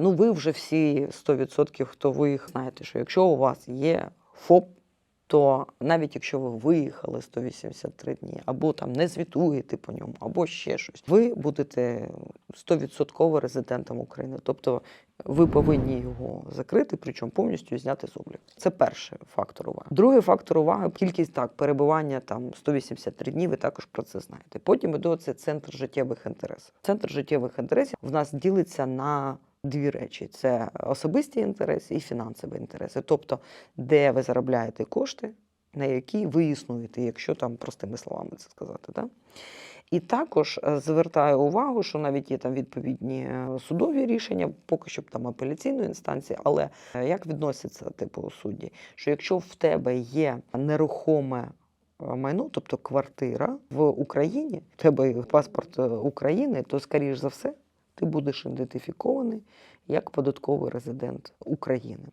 Ну, ви вже всі 100%, хто виїхав, знаєте, що якщо у вас є ФОП, то навіть якщо ви виїхали 183 дні, або там не звітуєте по ньому, або ще щось, ви будете 100% резидентом України. Тобто ви повинні його закрити, причому повністю зняти з обліку. Це перший фактор уваги. Другий фактор уваги кількість так, перебування там 183 дні. Ви також про це знаєте. Потім іде це центр життєвих інтересів. Центр життєвих інтересів в нас ділиться на. Дві речі: це особисті інтереси і фінансові інтереси. Тобто, де ви заробляєте кошти, на які ви існуєте, якщо там простими словами це сказати. Да? І також е, звертаю увагу, що навіть є там відповідні е, судові рішення, поки що там апеляційної інстанції, але е, як відносяться типу судді, що якщо в тебе є нерухоме майно, тобто квартира в Україні, в тебе паспорт України, то скоріш за все ти будеш ідентифікований як податковий резидент України.